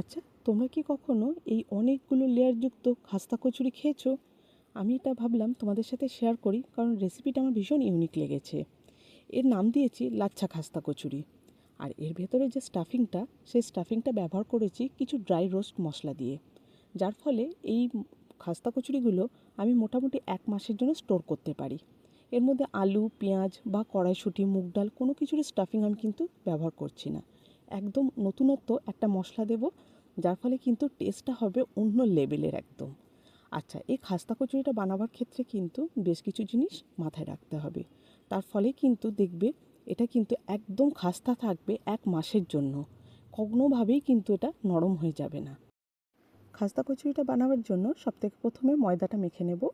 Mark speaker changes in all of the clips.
Speaker 1: আচ্ছা তোমরা কি কখনো এই অনেকগুলো লেয়ারযুক্ত খাস্তা কচুরি খেয়েছো? আমি এটা ভাবলাম তোমাদের সাথে শেয়ার করি, কারণ রেসিপিটা আমার ভীষণ ইউনিক লেগেছে। এর নাম দিয়েছি লাচ্ছা খাস্তা কচুরি। আর এর ভেতরে যে স্টাফিংটা সেই স্টাফিংটা ব্যবহার করেছি কিছু ড্রাই রোস্ট মশলা দিয়ে। যার ফলে এই খাস্তা কচুরিগুলো আমি মোটামুটি এক মাসের জন্য স্টোর করতে পারি। এর মধ্যে আলু, পেঁয়াজ বা কড়াইশুঁটি, মুগ ডাল কোনো কিছুরই স্টাফিং আমি কিন্তু ব্যবহার করছি না। একদম নতুনত্ব একটা মশলা দেব, যার ফলে কিন্তু টেস্টটা হবে অন্য লেভেলের একদম। আচ্ছা এই খাস্তা কচুরিটা বানাবার ক্ষেত্রে কিন্তু বেশ কিছু জিনিস মাথায় রাখতে হবে। তার ফলে কিন্তু দেখবে এটা কিন্তু একদম খাস্তা থাকবে এক মাসের জন্য। কোনোভাবেই কিন্তু এটা নরম হয়ে যাবে না। খাস্তা কচুরিটা বানাবার জন্য সবথেকে প্রথমে ময়দাটা মেখে নেব।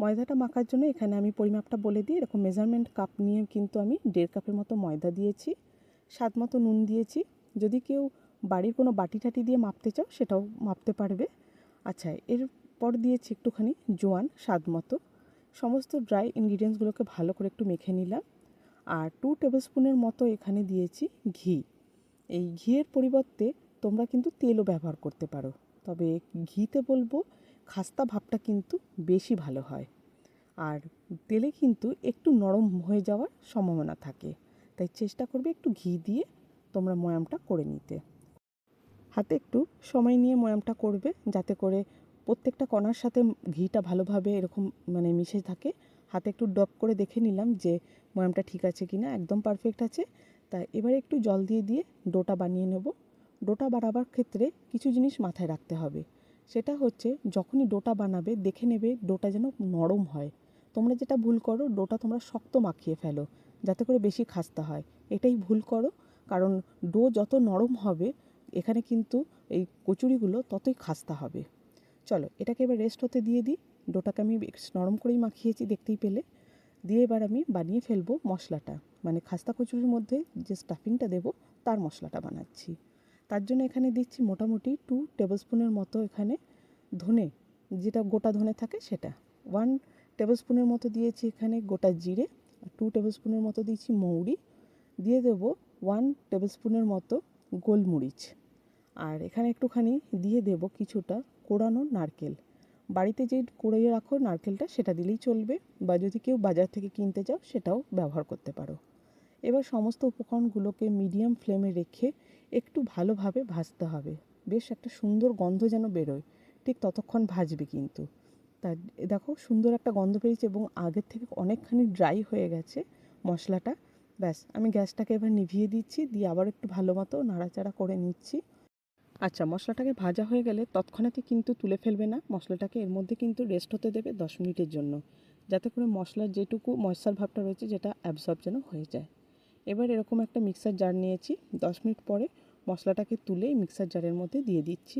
Speaker 1: ময়দাটা মাখার জন্য এখানে আমি পরিমাপটা বলে দিই, এরকম মেজারমেন্ট কাপ নিয়ে কিন্তু আমি দেড় কাপের মতো ময়দা দিয়েছি। স্বাদ মতো নুন দিয়েছি। যদি কেউ বাড়ির কোনো বাটি টাটি দিয়ে মাপতে চাও, সেটাও মাপতে পারবে। আচ্ছা এরপর দিয়েছি একটুখানি জোয়ান স্বাদ মতো। সমস্ত ড্রাই ইনগ্রিডিয়েন্টসগুলোকে ভালো করে একটু মেখে নিলাম। আর টু টেবিল স্পুনের মতো এখানে দিয়েছি ঘি। এই ঘিয়ের পরিবর্তে তোমরা কিন্তু তেলও ব্যবহার করতে পারো। তবে ঘিতে বলব, খাস্তা ভাবটা কিন্তু বেশি ভালো হয়। আর তেলে কিন্তু একটু নরম হয়ে যাওয়ার সম্ভাবনা থাকে। তাই চেষ্টা করবে একটু ঘি দিয়ে তোমরা ময়ামটা করে নিতে। হাতে একটু সময় নিয়ে ময়ামটা করবে যাতে করে প্রত্যেকটা কণার সাথে ঘিটা ভালোভাবে এরকম মানে মিশে থাকে। হাতে একটু ডপ করে দেখে নিলাম যে ময়ামটা ঠিক আছে কি না একদম পারফেক্ট আছে। তাই এবারে একটু জল দিয়ে দিয়ে ডোটা বানিয়ে নেব। ডোটা বানাবার ক্ষেত্রে কিছু জিনিস মাথায় রাখতে হবে। সেটা হচ্ছে যখনই ডোটা বানাবে দেখে নেবে ডোটা যেন নরম হয়। তোমরা যেটা ভুল করো, ডোটা তোমরা শক্ত মাখিয়ে ফেলো, যাতে করে বেশি খাস্তা হয়। এটাই ভুল করো, কারণ ডো যত নরম হবে, এখানে কিন্তু এই কচুরিগুলো ততই খাস্তা হবে। চলো, এটাকে এবার রেস্ট হতে দিয়ে দিই। ডোটাকে আমি নরম করেই মাখিয়েছি, দেখতেই পেলে। দিয়ে এবার আমি বানিয়ে ফেলব মশলাটা। মানে খাস্তা কচুরির মধ্যে যে স্টাফিংটা দেবো, তার মশলাটা বানাচ্ছি। তার জন্য এখানে দিচ্ছি মোটামুটি টু টেবিল স্পুনের মতো এখানে ধনে, যেটা গোটা ধনে থাকে সেটা। ওয়ান টেবিল স্পুনের মতো দিয়েছি এখানে গোটা জিরে টু টেবিল স্পুনের মতো দিয়েছি মৌরি। দিয়ে দেবো ওয়ান টেবিল স্পুনের মতো গোলমরিচ। আর এখানে একটুখানি দিয়ে দেব কিছুটা কোড়ানো নারকেল। বাড়িতে যে কুড়িয়ে রাখো নারকেলটা, সেটা দিলেই চলবে, বা যদি কেউ বাজার থেকে কিনতে চাও, সেটাও ব্যবহার করতে পারো। এবার সমস্ত উপকরণগুলোকে মিডিয়াম ফ্লেমে রেখে একটু ভালোভাবে ভাজতে হবে। বেশ একটা সুন্দর গন্ধ যেন বেরোয়, ঠিক ততক্ষণ ভাজবে কিন্তু। তা দেখো সুন্দর একটা গন্ধ পেয়েছে এবং আগের থেকে অনেকখানি ড্রাই হয়ে গেছে মশলাটা। ব্যাস, আমি গ্যাসটাকে এবার নিভিয়ে দিচ্ছি, দিয়ে আবার একটু ভালো মতো নাড়াচাড়া করে নিচ্ছি। আচ্ছা মশলাটাকে ভাজা হয়ে গেলে তৎক্ষণাৎই কিন্তু তুলে ফেলবে না। মশলাটাকে এর মধ্যে কিন্তু রেস্ট হতে দেবে দশ মিনিটের জন্য। যাতে করে মশলার যেটুকু ময়শ্চার ভাবটা রয়েছে যেটা অ্যাবসর্ব যেন হয়ে যায়। এবার এরকম একটা মিক্সার জার নিয়েছি। দশ মিনিট পরে মশলাটাকে তুলে মিক্সার জারের মধ্যে দিয়ে দিচ্ছি।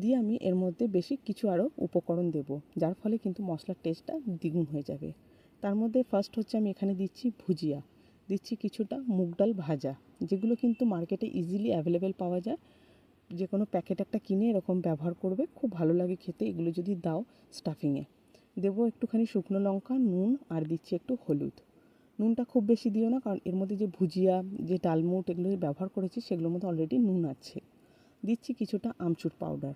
Speaker 1: দিয়ে আমি এর মধ্যে বেশি কিছু আরও উপকরণ দেব, যার ফলে কিন্তু মশলার টেস্টটা দ্বিগুণ হয়ে যাবে। তার মধ্যে ফার্স্ট হচ্ছে আমি এখানে দিচ্ছি ভুজিয়া। দিচ্ছি কিছুটা মুগ ডাল ভাজা, যেগুলো কিন্তু মার্কেটে ইজিলি অ্যাভেলেবেল পাওয়া যায়। যে কোনো প্যাকেট একটা কিনে এরকম ব্যবহার করবে, খুব ভালো লাগে খেতে। এগুলো যদি দাও স্টাফিংয়ে দেবো একটুখানি শুকনো লঙ্কা, নুন আর দিচ্ছি একটু হলুদ। নুনটা খুব বেশি দিও না, কারণ এর মধ্যে যে ভুজিয়া, যে ডালমুট এগুলো ব্যবহার করেছি, সেগুলোর মধ্যে অলরেডি নুন আছে। দিচ্ছি কিছুটা আমচুর পাউডার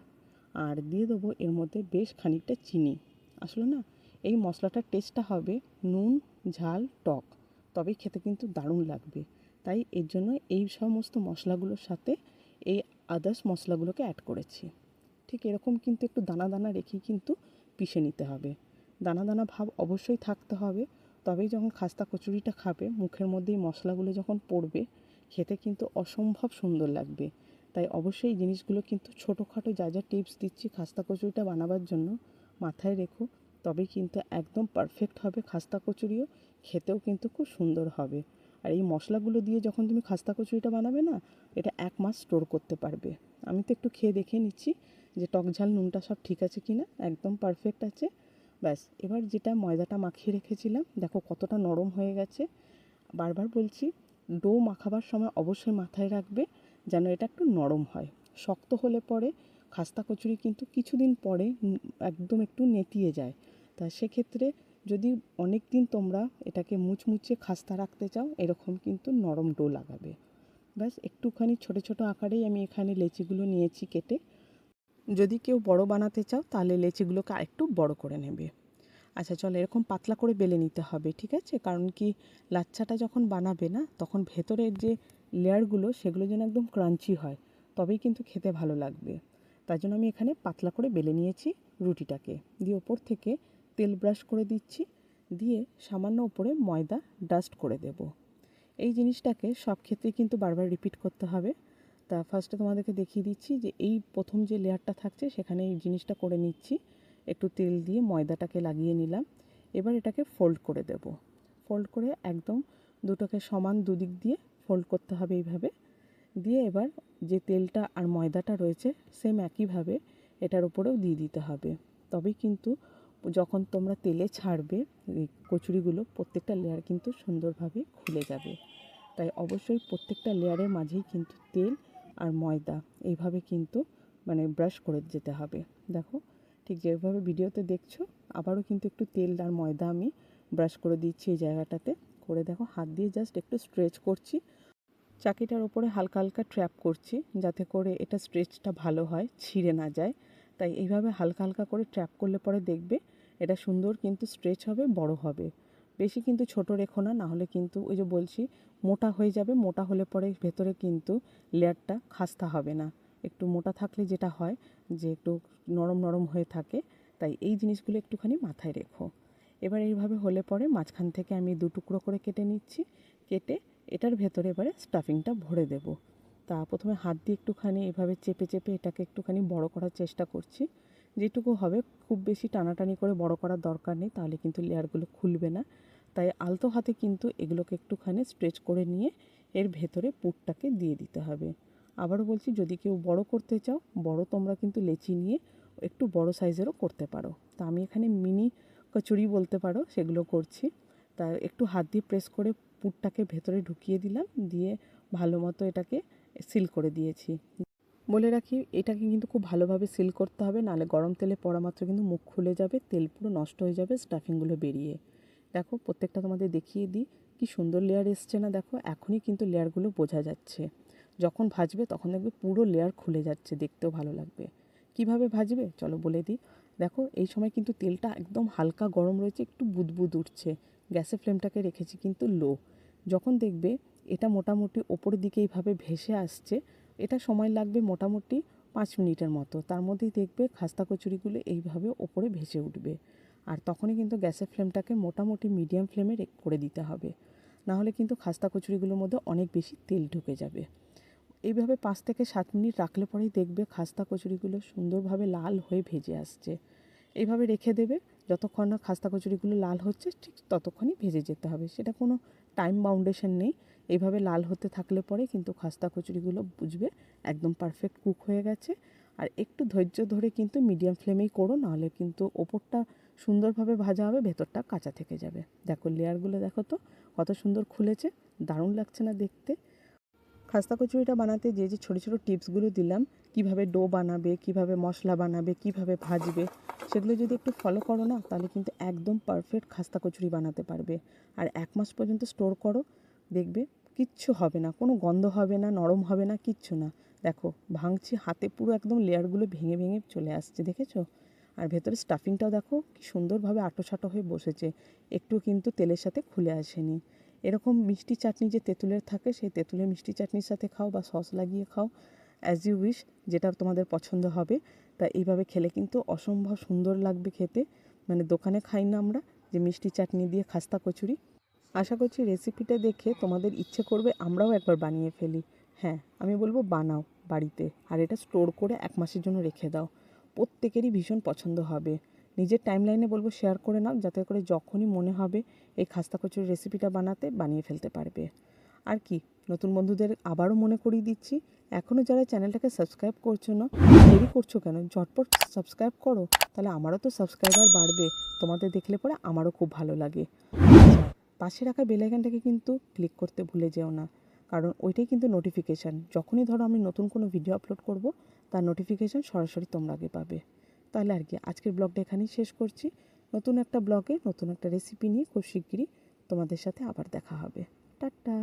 Speaker 1: আর দিয়ে দেবো এর মধ্যে বেশ খানিকটা চিনি। আসলে না, এই মশলাটার টেস্টটা হবে নুন, ঝাল, টক। তবেই খেতে কিন্তু দারুণ লাগবে। তাই এর জন্য এই সমস্ত মশলাগুলোর সাথে এই আদার্স মশলাগুলোকে অ্যাড করেছি। ঠিক এরকম কিন্তু একটু দানা দানা রেখেই কিন্তু পিষে নিতে হবে। দানা দানা ভাব অবশ্যই থাকতে হবে। তবেই যখন খাস্তা কচুরিটা খাবে, মুখের মধ্যে এই মশলাগুলো যখন পড়বে, খেতে কিন্তু অসম্ভব সুন্দর লাগবে। তাই অবশ্যই জিনিসগুলো কিন্তু ছোটোখাটো যা যা টিপস দিচ্ছি খাস্তা কচুরিটা বানাবার জন্য মাথায় রেখো। তবেই কিন্তু একদম পারফেক্ট হবে খাস্তা কচুরিও, খেতেও কিন্তু খুব সুন্দর হবে। আর এই মশলাগুলো দিয়ে যখন তুমি খাস্তা কচুরিটা বানাবে না, এটা এক মাস স্টোর করতে পারবে। আমি তো একটু খেয়ে দেখে নিচ্ছি যে টক ঝাল, নুনটা সব ঠিক আছে কি না একদম পারফেক্ট আছে। ব্যাস, এবার যেটা ময়দাটা মাখিয়ে রেখেছিলাম, দেখো কতটা নরম হয়ে গেছে। বারবার বলছি, ডো মাখাবার সময় অবশ্যই মাথায় রাখবে। যেন এটা একটু নরম হয়। শক্ত হলে পরে খাস্তা কচুরি কিন্তু কিছুদিন পরে একদম একটু নেতিয়ে যায়। তা সেক্ষেত্রে যদি অনেক দিন তোমরা এটাকে মুচমুচে খাস্তা রাখতে চাও, এরকম কিন্তু নরম ডো লাগাবে। ব্যাস, একটুখানি ছোট ছোট আকারেই আমি এখানে লেচিগুলো নিয়েছি কেটে। যদি কেউ বড় বানাতে চাও, তাহলে লেচিগুলোকে আরেকটু বড় করে নেবে। আচ্ছা চলো এরকম পাতলা করে বেলে নিতে হবে, ঠিক আছে? কারণ কি, লাচ্ছাটা যখন বানাবে না, তখন ভেতরের যে লেয়ারগুলো সেগুলো যেন একদম ক্রাঞ্চি হয়, তবেই কিন্তু খেতে ভালো লাগবে। তার জন্য আমি এখানে পাতলা করে বেলে নিয়েছি রুটিটাকে। দিয়ে ওপর থেকে তেল ব্রাশ করে দিচ্ছি। দিয়ে সামান্য ওপরে ময়দা ডাস্ট করে দেব। এই জিনিসটাকে সব ক্ষেত্রেই কিন্তু বারবার রিপিট করতে হবে। তা ফার্স্টে তোমাদেরকে দেখিয়ে দিচ্ছি যে এই প্রথম যে লেয়ারটা থাকছে, সেখানে এই জিনিসটা করে নিচ্ছি। একটু তেল দিয়ে ময়দাটাকে লাগিয়ে নিলাম। এবার এটাকে ফোল্ড করে দেব। ফোল্ড করে একদম দুটোকে সমান দুদিক দিয়ে ফোল্ড করতে হবে এইভাবে। দিয়ে এবার যে তেলটা আর ময়দাটা রয়েছে সেম একইভাবে এটার উপরেও দিয়ে দিতে হবে। তবেই কিন্তু যখন তোমরা তেলে ছাড়বে কচুরিগুলো প্রত্যেকটা লেয়ার কিন্তু সুন্দরভাবে খুলে যাবে। তাই অবশ্যই প্রত্যেকটা লেয়ারের মাঝেই কিন্তু তেল আর ময়দা এইভাবে কিন্তু মানে ব্রাশ করে যেতে হবে। দেখো, ঠিক যেভাবে ভিডিওতে দেখছ, আবারও কিন্তু একটু তেল আর ময়দা আমি ব্রাশ করে দিচ্ছি এই জায়গাটাতে। করে দেখো, হাত দিয়ে জাস্ট একটু স্ট্রেচ করছি। চাকিটার ওপরে হালকা হালকা ট্র্যাপ করছি যাতে করে এটা স্ট্রেচটা ভালো হয়, ছিঁড়ে না যায়। তাই এইভাবে হালকা হালকা করে ট্র্যাপ করলে পরে দেখবে এটা সুন্দর কিন্তু স্ট্রেচ হবে, বড় হবে। বেশি কিন্তু ছোট রেখো না, নাহলে কিন্তু ওই যে বলছি, মোটা হয়ে যাবে, মোটা হলে পরে ভেতরে কিন্তু লেয়ারটা খাস্তা হবে না। একটু মোটা থাকলে যেটা হয় যে একটু নরম নরম হয়ে থাকে, তাই এই জিনিসগুলো একটুখানি মাথায় রেখো। এবার এইভাবে হলে পরে মাঝখান থেকে আমি দু টুকরো করে কেটে নিচ্ছি, কেটে এটার ভেতরে এবারে স্টাফিংটা ভরে দেব। তা প্রথমে হাত দিয়ে একটুখানি এভাবে চেপে চেপে এটাকে একটুখানি বড় করার চেষ্টা করছি। যেটুকু হবে, খুব বেশি টানাটানি করে বড় করার দরকার নেই, তাহলে কিন্তু লেয়ারগুলো খুলবে না। তাই আলতো হাতে কিন্তু এগুলোকে একটুখানি স্ট্রেচ করে নিয়ে এর ভেতরে পুরটাকে দিয়ে দিতে হবে। আবারও বলছি, যদি কেউ বড় করতে চাও, বড় তোমরা কিন্তু লেচি নিয়ে একটু বড় সাইজেরও করতে পারো। তা আমি এখানে মিনি কচুরি বলতে পারো, সেগুলো করছি। তা একটু হাত দিয়ে প্রেস করে পুরটাকে ভেতরে ঢুকিয়ে দিলাম, দিয়ে ভালো মতো এটাকে সিল করে দিয়েছি। বলে রাখি, এটাকে কিন্তু খুব ভালোভাবে সিল করতে হবে নাহলে গরম তেলে পড়া মাত্র কিন্তু মুখ খুলে যাবে, তেল পুরো নষ্ট হয়ে যাবে স্টাফিংগুলো বেরিয়ে। দেখো, প্রত্যেকটা তোমাদের দেখিয়ে দিই, কি সুন্দর লেয়ার এসছে না, দেখো, এখনই কিন্তু লেয়ারগুলো বোঝা যাচ্ছে। যখন ভাজবে তখন দেখবে পুরো লেয়ার খুলে যাচ্ছে, দেখতেও ভালো লাগবে। কীভাবে ভাজবে? চলো বলে দিই। দেখো, এই সময় কিন্তু তেলটা একদম হালকা গরম রয়েছে, একটু বুদবুদ উঠছে। গ্যাসের ফ্লেমটাকে রেখেছি কিন্তু লো। যখন দেখবে এটা মোটামুটি ওপরের দিকে এইভাবে ভেসে আসছে, এটা সময় লাগবে মোটামুটি পাঁচ মিনিটের মতো। তার মধ্যেই দেখবে খাস্তা কচুরিগুলো এইভাবে ওপরে ভেসে উঠবে। আর তখনই কিন্তু গ্যাসের ফ্লেমটাকে মোটামুটি মিডিয়াম ফ্লেমে করে দিতে হবে। নাহলে কিন্তু খাস্তা কচুরিগুলোর মধ্যে অনেক বেশি তেল ঢুকে যাবে। এইভাবে পাঁচ থেকে সাত মিনিট রাখলে পরেই দেখবে খাস্তা কচুরিগুলো সুন্দরভাবে লাল হয়ে ভেজে আসছে। এইভাবে রেখে দেবে যতক্ষণ না খাস্তা কচুরিগুলো লাল হচ্ছে, ঠিক ততক্ষণই ভেজে যেতে হবে। সেটা কোনো টাইম বাউন্ডেশন নেই। এইভাবে লাল হতে থাকলে পরে কিন্তু খাস্তা কচুরিগুলো বুঝবে একদম পারফেক্ট কুক হয়ে গেছে। আর একটু ধৈর্য ধরে কিন্তু মিডিয়াম ফ্লেমেই করো, নাহলে কিন্তু ওপরটা সুন্দরভাবে ভাজা হবে, ভেতরটা কাঁচা থেকে যাবে। দেখো লেয়ারগুলো দেখো তো, কত সুন্দর খুলেছে। দারুণ লাগছে না দেখতে। খাস্তা কচুরিটা বানাতে যে যে ছোটো ছোটো টিপসগুলো দিলাম, কীভাবে ডো বানাবে, কীভাবে মশলা বানাবে, কীভাবে ভাজবে, সেগুলো যদি একটু ফলো করো না, তাহলে কিন্তু একদম পারফেক্ট খাস্তা কচুরি বানাতে পারবে। আর এক মাস পর্যন্ত স্টোর করো, দেখবে কিচ্ছু হবে না, কোনো গন্ধ হবে না, নরম হবে না, কিচ্ছু না। দেখো, ভাঙছি হাতে পুরো একদম লেয়ারগুলো ভেঙে ভেঙে চলে আসছে, দেখেছ? আর ভেতরে স্টাফিংটাও দেখো, কি সুন্দরভাবে আটো সাটো হয়ে বসেছে, একটু কিন্তু তেলের সাথে খুলে আসেনি। এরকম মিষ্টি চাটনি যে তেঁতুলের থাকে, সেই তেঁতুলের মিষ্টি চাটনির সাথে খাও বা সস লাগিয়ে খাও অ্যাজ ইউ উইশ যেটা তোমাদের পছন্দ হবে। তা এইভাবে খেলে কিন্তু অসম্ভব সুন্দর লাগবে খেতে। মানে দোকানে খাই না আমরা, যে মিষ্টি চাটনি দিয়ে খাস্তা কচুরি। আশা করছি রেসিপিটা দেখে তোমাদের ইচ্ছে করবে আমরাও একবার বানিয়ে ফেলি। হ্যাঁ আমি বলব বানাও বাড়িতে। আর এটা স্টোর করে এক মাসের জন্য রেখে দাও। প্রত্যেকেরই ভীষণ পছন্দ হবে। নিজের টাইম লাইনে বলব শেয়ার করে নাও, যাতে করে যখনই মনে হবে এই খাস্তা কচুর রেসিপিটা বানাতে, বানিয়ে ফেলতে পারবে। আর কি, নতুন বন্ধুদের আবারও মনে করিয়ে দিচ্ছি এখনও যারা চ্যানেলটাকে সাবস্ক্রাইব করছ না, দেরি করছ কেন? ঝটপট সাবস্ক্রাইব করো, তাহলে আমারও তো সাবস্ক্রাইবার বাড়বে, তোমাদের দেখলে পরে আমারও খুব ভালো লাগে। পাশে রাখা বেলাইকানটাকে কিন্তু ক্লিক করতে ভুলে যেও না, কারণ ওইটাই কিন্তু নোটিফিকেশান যখনই ধরো আমি নতুন কোনো ভিডিও আপলোড করব, তার নোটিফিকেশান সরাসরি তোমরা আগে পাবে। তাহলে আর কি, আজকের ব্লগটা এখানেই শেষ করছি। নতুন একটা ব্লগে নতুন একটা রেসিপি নিয়ে খুব শিগগিরই তোমাদের সাথে আবার দেখা হবে। টাটা!